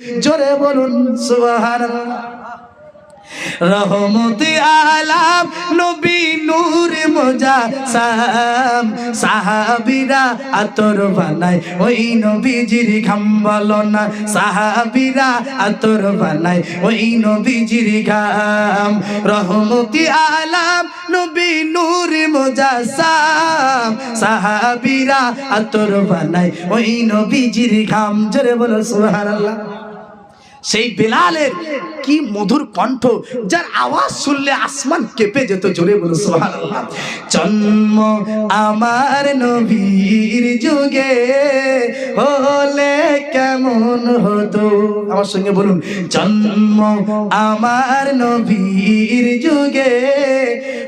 জোরে বলুন রহমতি আলাম, নবী নূর মোজা সাম সাহাবিরা আতর বানায়, ওই নবীজির ঘাম বলো না। সাহাবিরা আতর বানায়, ওই নবীজির ঘাম। রহমতি আলাম, নবী নূর মোজা সাম সাহাবিরা আতর বানায়, ওই নবীজির ঘাম। জোরে বলো সুবহানাল্লাহ। সেই বেলালের কি মধুর কণ্ঠ, যার আওয়াজ শুনলে আসমান কেঁপে যেত জোরে বলো জন্ম আমার নবীর যুগে হলে কেমন হতো? আমার সঙ্গে বলুন, জন্ম আমার নবীর যুগে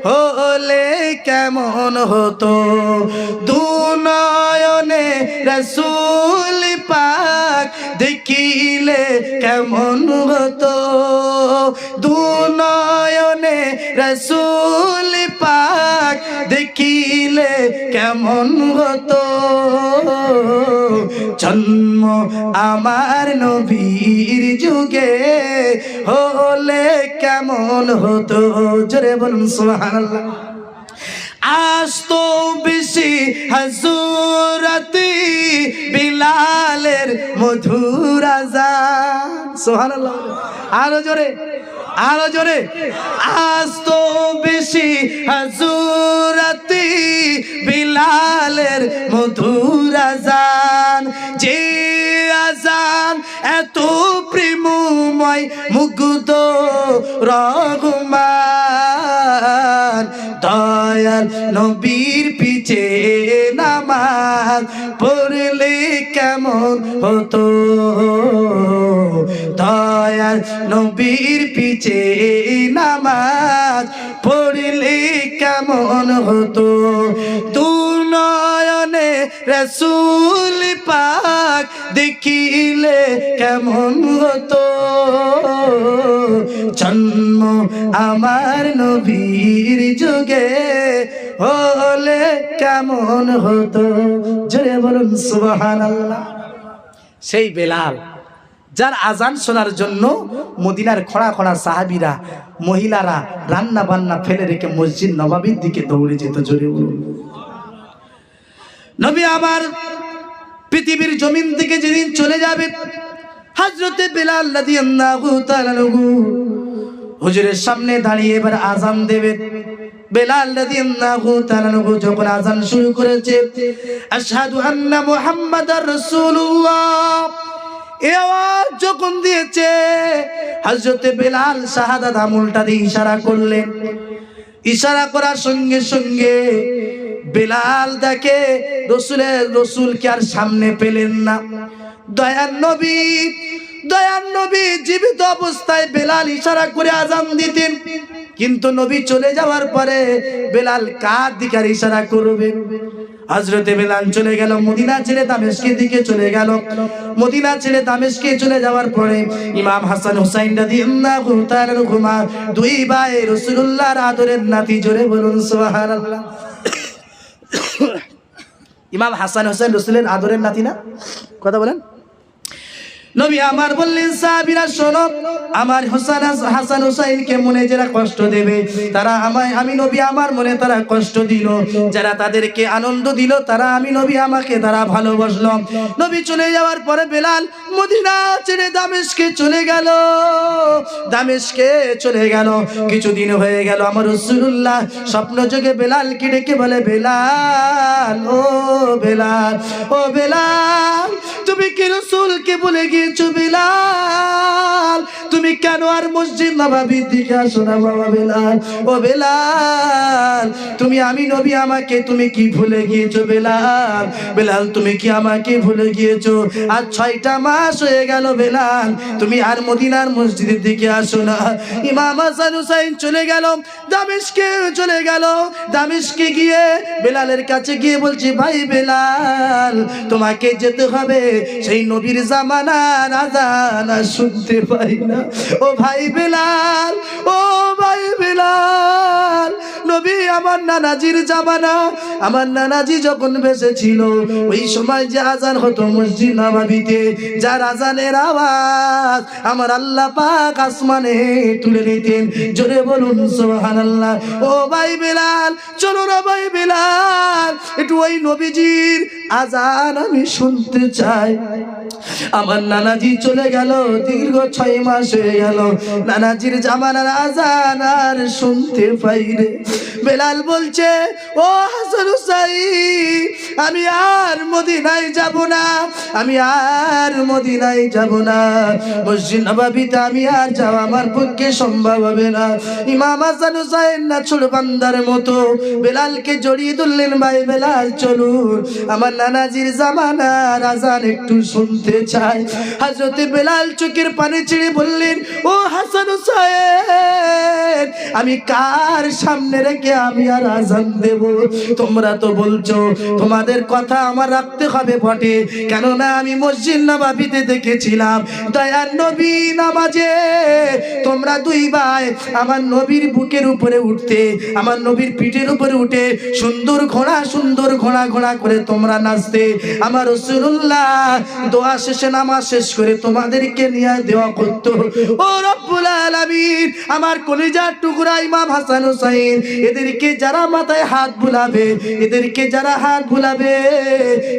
হলে কেমন হতো? দুনয়নে রসুল পাক দেখিলে কেমন হতো? দুনয়নে রসুল পাক দেখিলে কেমন হতো? জন্ম আমার নবীর যুগে হলে কেমন হতো? জোরে বলুন, সুবহানাল্লাহ। আজ তো বেশি হাজুরাতি বিলালের মধুর সুবহানাল্লাহ। আরও জোরে আরও জোরে। আজ তো বেশি হাজুরাতি বিলালের মধুর আজান যে আজান এত প্রেমময়, মুগ্ধ রঘুমান দয়াল নবীর পিছে নামাজ পড়লে কেমন হতো? দয়াল নবীর পিছে নামাজ পড়লে কেমন হতো? দুনয়নে রসুল পাক দেখিলে কেমন হতো? জন্ম আমার নবীর যুগে। হলে কেমন হতো? জোরে বলুন, সুবহানাল্লাহ। সেই বেলাল, যার আজান শোনার জন্য মদিনার খড়া খড়া সাহাবিরা, মহিলারা রান্না বান্না ফেলে রেখে মসজিদ নবাবির দিকে দৌড়ে যেত, জোরে বলুন। নবী আমার পৃথিবীর জমিন থেকে যেদিন চলে যাবে হাজরতে বেলাল রাদিয়াল্লাহু তাআলা হুজুরের সামনে দাঁড়িয়ে এবার আজান দেবে। বেলাল যখন আজান শুরু করেছে যখন দিয়েছে বেলাল শাহাদাত দিয়ে ইশারা করলেন। ইশারা করার সঙ্গে সঙ্গে বেলাল দেখে রসুলের রসুল রসুলকে আর সামনে পেলেন না। দয়ার নবী দয়ার নবী জীবিত অবস্থায় বেলাল ইশারা করে আজান দিতেন। কিন্তু নবী চলে যাওয়ার পরে বেলাল কার দিকে ইশারা করবে? হজরতে বেলাল চলে গেল, মদিনা ছেড়ে দামেশকের দিকে চলে গেল। মদিনা ছেড়ে দামেশকে চলে যাওয়ার পরে ইমাম হাসান হুসাইন রাদিয়াল্লাহু আনহুমা দুই ভাই রাসূলুল্লাহর আদরের নাতি জোরে বলুন, সুবহানাল্লাহ। ইমাম হাসান হোসেন রসুলের আদরের নাতি না? কথা বলেন। নবী আমার বললেন, সাহাবীরা, শোনো, আমার হোসেন হাসান হুসাইনকে মনে যারা কষ্ট দেবে, তারা আমায়, আমি নবী আমার মনে তারা কষ্ট দিল। যারা তাদেরকে আনন্দ দিল, তারা আমি নবী আমাকে তারা ভালোবাসলাম নবী চলে যাওয়ার পরে বেলাল মদিনা ছেড়ে দামেশকে চলে গেল। দামেশকে চলে গেল। কিছুদিন হয়ে গেল। আমার রসুল্লাহ স্বপ্ন যোগে বেলালকে ডেকে বলে, বেলাল, ও বেলাল ও বেলাল, তুমি কি রসুলকে বলে গিয়েছো বেলাল। তুমি কেন আর মসজিদ নবাবির দিকে আসো না বাবা বেলাল? ও বেলাল, তুমি আমি নবী, আমাকে তুমি কি ভুলে গিয়েছো বেলাল? বেলাল, তুমি কি আমাকে ভুলে গিয়েছো? আর ছয়টা মাস হয়ে গেল বেলাল, তুমি আর মদিনার মসজিদের দিকে আসো না। ইমাম হাসান হুসাইন চলে গেল, দামেশকে চলে গেল, দামেশকে গিয়ে বেলালের কাছে গিয়ে বলছি, ভাই বেলাল, তোমাকে যেতে হবে সেই নবীর জামানার আজান শুনতে পাই না। ও ভাই বেলাল ও ভাই বেলাল। নবী, আমার নানাজির জামানা, আমার নানাজি যখন বেঁচে ওই সময় যে আজান হতো মসজিদ নবাবিতে, যার আজানের আওয়াজ আমার আল্লাহ পাক আসমানে তুলে নিতেন জোরে বলুন, সুবহানাল্লাহ। ও ভাই বেলাল, চলো না ভাই বেলাল, একটু ওই নবীজির আজান আমি শুনতে চাই। আমার নানাজি চলে গেল, দীর্ঘ ছয় মাস হয়ে গেল। নানাজির জামানার আজান আর শুনতে পাই রে। বেলাল বলছে ও হাসান হুসাইন আমি আর মদিনায় যাব না, আমি আর মদিনায় যাব না। মসজিদ নবাবিতে আমি আর যাওয়া আমার পক্ষে সম্ভব হবে না। ইমাম হাসান হুসাইন না ছোট বান্দার মতো বেলালকে জড়িয়ে ধরলেন, ভাই বেলাল চলুন। আমার নানাজির জামানার আজান একটু শুনতে চাই। হাজরতে বেলাল চোখের পানি ছেড়ে বললেন, ও হাসান হুসাইন, আমি কার সামনে রেখে আমি আর আজান দেব? তোমরা তো বলছো তোমাদের কথা আমার রাখতে হবে বটে। কেননা আমি মসজিদ নবাবিতে দেখেছিলাম দয়ার নবী নামাজে তোমরা দুই ভাই আমার নবীর বুকের উপরে উঠতে, আমার নবীর পিঠের উপরে উঠে সুন্দর ঘোড়া সুন্দর ঘোড়া ঘোড়া করে তোমরা নাচতে। আমার রসুল্লাহ, দোয়া শেষে নামাজ শেষ করে তোমাদেরকে নিয়ে দেওয়া করতো। ও রব্বুল আলামিন, আমার কলিজার টুকরা ইমাম হাসান হুসাইন, এদেরকে যারা মাথায় হাত বুলাবে, এদেরকে যারা হাত বুলাবে,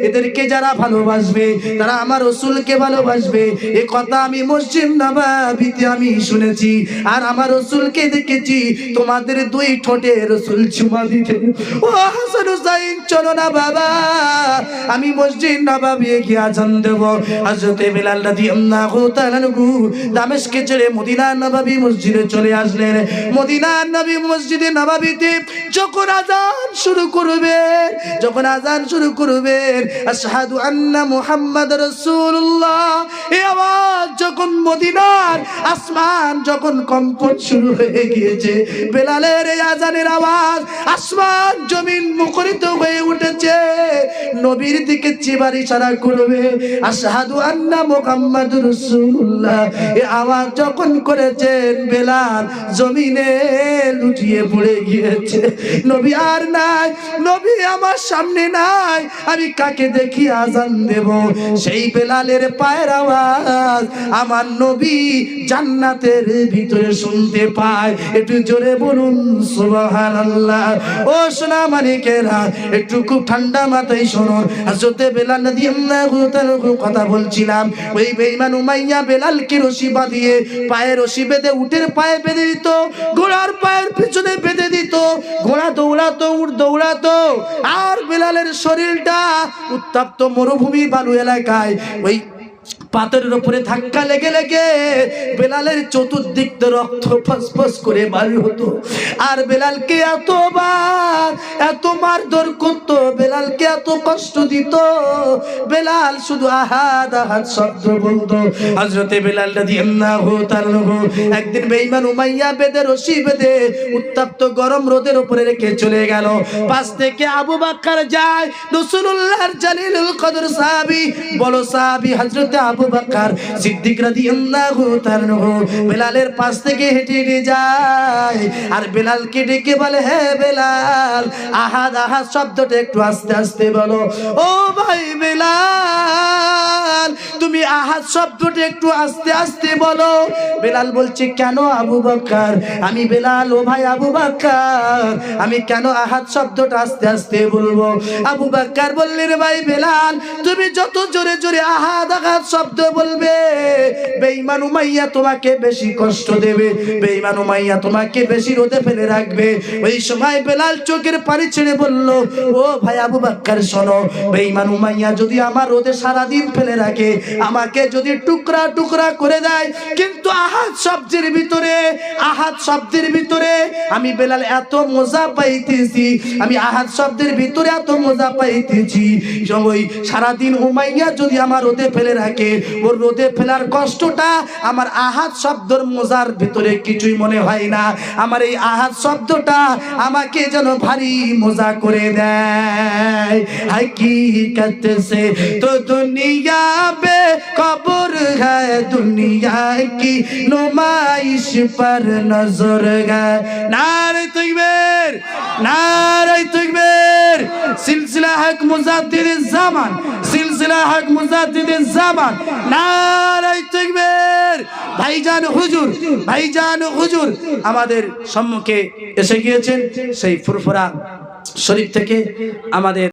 এদেরকে যারা ভালোবাসবে, তারা আমার রসুলকে ভালোবাসবে। এ কথা আমি মসজিদ নবাবিতে আমি শুনেছি। আর আমার রসুলকে দেখেছি। তোমাদের দুই ঠোঁটে রসুল চুমা দিতে। ও হাসান হুসাইন, চলো না বাবা। আমি মসজিদ নবাবি গিয়ে আজান দেব। হযরতে বিলাল রাদিয়াল্লাহু তাআলা দামেশকে ছেড়ে মদিনা নবাবী মসজিদে চলে আসলেন। মদিনা নবী মসজিদে নবাবিতে যখন আজান শুরু করবে, যখন আজান শুরু করবেন আশহাদু আন্না মুহাম্মাদ রাসূলুল্লাহ। যখন মদিনার আসমান যখন কম্পন শুরু হয়ে গিয়েছে, বেলালের আজানের আওয়াজ আসমান জমিন মুখরিত হয়ে উঠেছে। নবীর দিকে চিবার ইশারা করবে, আশহাদু আন্না মুহাম্মাদুর রাসূলুল্লাহ। এই আওয়াজ যখন করেছেন, বেলাল জমিনে লুটিয়ে পড়ে গিয়েছে। নবী আর নাই, নবী আমার সামনে নাই, আমি কাকে দেখি আজান দেব? সেই বেলালের পায়ের আওয়াজ আমার নবী জান্নাতের ভিতরে শুনতে পায়। একটু জোরে বলুন, সুবহানাল্লাহ। ও সোনা মানিকেরা একটু খুব ঠান্ডা মাথায় শোনো হাজরতে বেলাল তাআলা কথা বলছিলাম। ওই বেঈমান উমাইয়া বেলালকে রশি বাঁধিয়ে পায়ে রশি বেঁধে উটের পায়ে বেঁধে দিত, ঘোড়ার পায়ের পিছনে বেঁধে দিত। ঘোড়া দৌড়াতো, উট দৌড়াতো। আর বেলালের শরীরটা উত্তপ্ত মরুভূমি বালু এলাকায়। ওই পাথরের উপরে ধাক্কা লেগে লেগে বেলালের চতুর্দিক রক্ত ফসফস করে বাড়ি হতো। আর বেলালকে এতবার এত মারধর করতো, বেলালকে এত কষ্ট দিত। বেলাল শুধু আহাদ আহাদ শব্দ বলতো। হজরতে বেলাল রাদিয়াল্লাহু তাআলা একদিন বেঈমান উমাইয়া বেদে, রশি বেদে উত্তপ্ত গরম রোদের উপরে রেখে চলে গেল। পাশ থেকে আবু বাক্কার যায়, রাসূলুল্লাহর জালিলুল কদর সাহাবী। বলো সাহাবী, হযরতে আবু বাক্কার সিদ্দিক রাদিয়াল্লাহু তাআলা বেলালের পাশ থেকে হেঁটে হেঁটে যায়। আর বেলালকে ডেকে বলে, হে বেলাল, আহাদ আহাদ শব্দটা একটু আস্তে আস্তে বলো। ও ভাই বেলাল তুমি আহাদ শব্দটা একটু আস্তে আস্তে বলো। বেলাল বলছে, কেন আবু বকর আমি বেলাল, ও ভাই আবু বকর আমি কেন আহাদ শব্দটা আস্তে আস্তে বলব? আবু বকর বললেন, ভাই বেলাল, তুমি যত জোরে জোরে আহাদ আহাদ শব্দ বলবে, বেঈমান উমাইয়া তোমাকে বেশি কষ্ট দেবে, বেঈমান উমাইয়া তোমাকে বেশি রোদে ফেলে রাখবে। ওই সময় বেলাল চোখের পানি ছেড়ে বলল, ও ভাই আবু বাক্কার, শোনো, বেঈমান উমাইয়া যদি আমার রোদে সারা দিন ফেলে রাখে থাকে আমাকে যদি টুকরা টুকরা করে দেয়, কিন্তু আহাত শব্দের ভিতরে আহাত শব্দের ভিতরে আমি বেলাল এত মজা পাইতেছি, আমি আহাত শব্দের ভিতরে এত মজা পাইতেছি। ওই সারাদিন উমাইয়া যদি আমার রোদে ফেলে রাখে, ওর রোদে ফেলার কষ্টটা আমার আহাত শব্দর মজার ভিতরে কিছুই মনে হয় না। আমার এই আহাত শব্দটা আমাকে যেন ভারী মজা করে দেয়। হাকিকত সে তো দুনিয়া बे कब्र है दुनिया की नुमाइश पर नजर है नारे तकबीर नारे तकबीर सिलसिला हक मुजाद्दिद জামান সিলসিলা হক মুজাদ্দিদ জামান নারে তকবীর ভাইজান হুজুর ভাইজান হুজুর আমাদের সম্মুখে এসে গিয়েছেন সেই ফুরফুরা শরীফ থেকে আমাদের